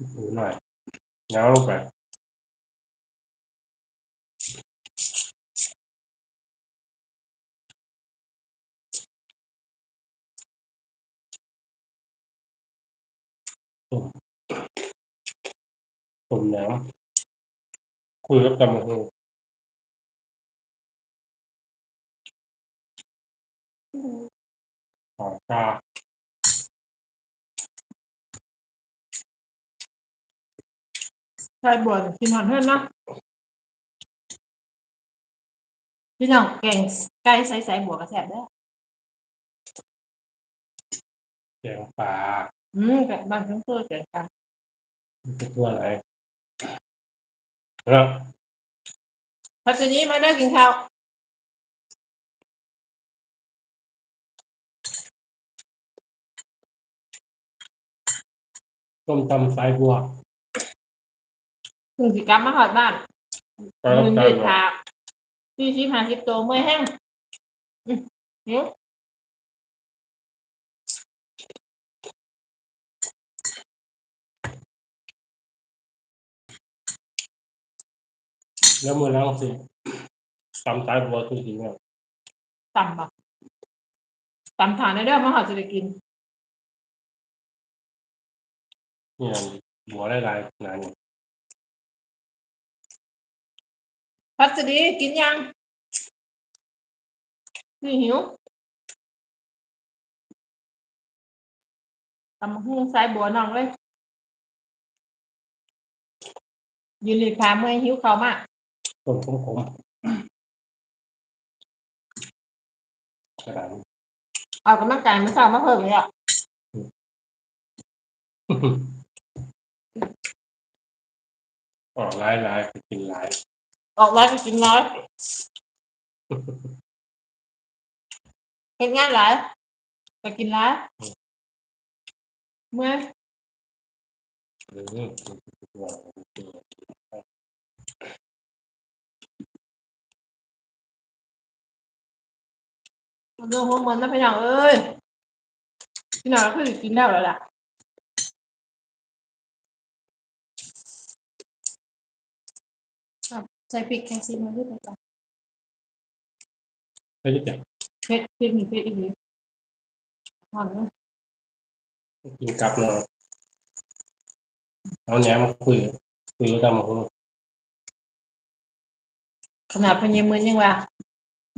ดูหน่อยเงาลงไปตุ่มตุ่มน้ำคุยกับกำลังหอมกา ใส่บัวกินหอนเพื่อนเนาะพี่น้องแกงไก่ใส่ใส่บัวกระแสบเด้อแกงปลาอืมกับบางทั้งตัวแกงกันมันเป็นตัวอะไรแล้วพัชนี้มาได้อกินข้าวต้มตำสายบัว ถึงสิกลับมาหอดบ้านก็รับมือจายืนดว่าขาสี่สิบห้าสิบตัวเมื่อยแห้งอืมหิวแล้วมือล้างสิตำสายบัวคือจริงๆเนี่ยต่ำบ่ต่ำฐานได้เด้อมาหอดจะได้กิน เนี่ยบัวหลายๆขนาดนี้ พัชรีกินยังนี่หิวตำบักหุ่งใส่บัวน้องเลยยืนรีบขาเมื่อยหิวเขาวมากต้มขมขมกระดานออกกำลังกายเมื่อเช้ามาเพิ่มเลยอะออกหลายหลายๆกินหลาย ออกร้อยก็กินน้อยเห็นงานหลายก็กินหลายเมื่อมเรื่องหัวมันนะพี่น้องเอ้ยพี่น้องก็คือกินได้แล้วล่ะ ครับใส่พริกแค่ซีมาด้วยกันจ้ะไม่ได้จับเผ็ดพริกมีเผ็ดอีกนิดหอมนะกินกลับเนาะเอาแหนมมาคุยคุยกับตำบักหุ่งขนาดพญามือยังว่า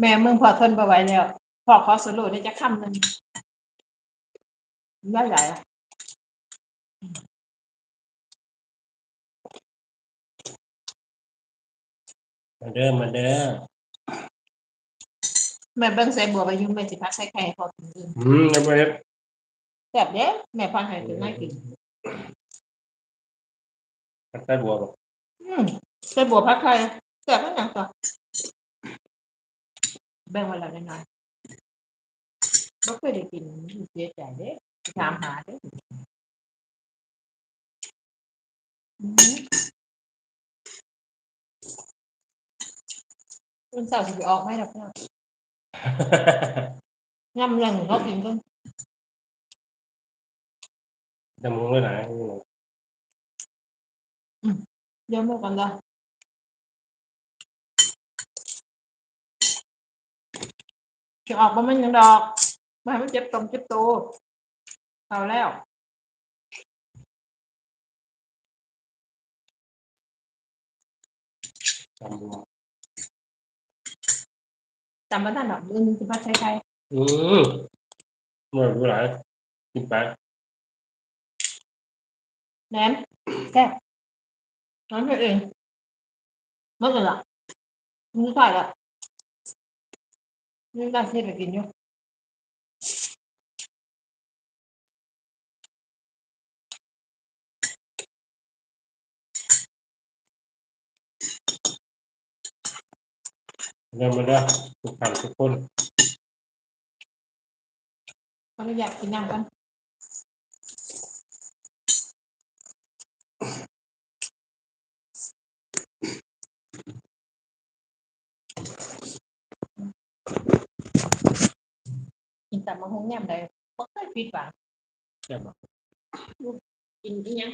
แม่มึงพอทนไปไหวแล้ว พอขอสรุปได้จะคำหนึ่งได้ใหญ่อะ มาเด้อมาเด้อแม่เบิ้งใส่บัวไปยุ่งแม่สิพักใส่ไข่พอกินอื่นอืมแล้วไปแซ่บเด้แม่พันให้ถึงน่ากินใส่บัวบอกอืมใส่บัวพักไข่แซ่บมันหยังต่อแบ่งไว้แล้วน้อยๆบ่เคยได้กินเสียใจเด้ถามหาเด้ อืมคุณสาวสิไปออกไหมล่ะเพื่อนยำยังเขากินกันตำบักหุ่งหลายเดี๋ยวมากันละ จะออกมามันยังดอกมาให้มันเจ็บตรงเจ็บตัวเอาแล้วๆตำบัวจำมาทันดอกอื่นจะมาใช้ใครอืมเมื่อไหร่กินไปแหนมแซ่บน้ำเพื่อเองเมื่อไหร่ละมึงใส่ละมึงได้เส้นไปกินอยู่ เริ่มมาเด้อทุกท่านทุกคนเขาไม่อยากกินน้ำกันกินแต่มะฮงยำเลยบ่เคยผิดหวัง แซ่บบ่ กินอีหยัง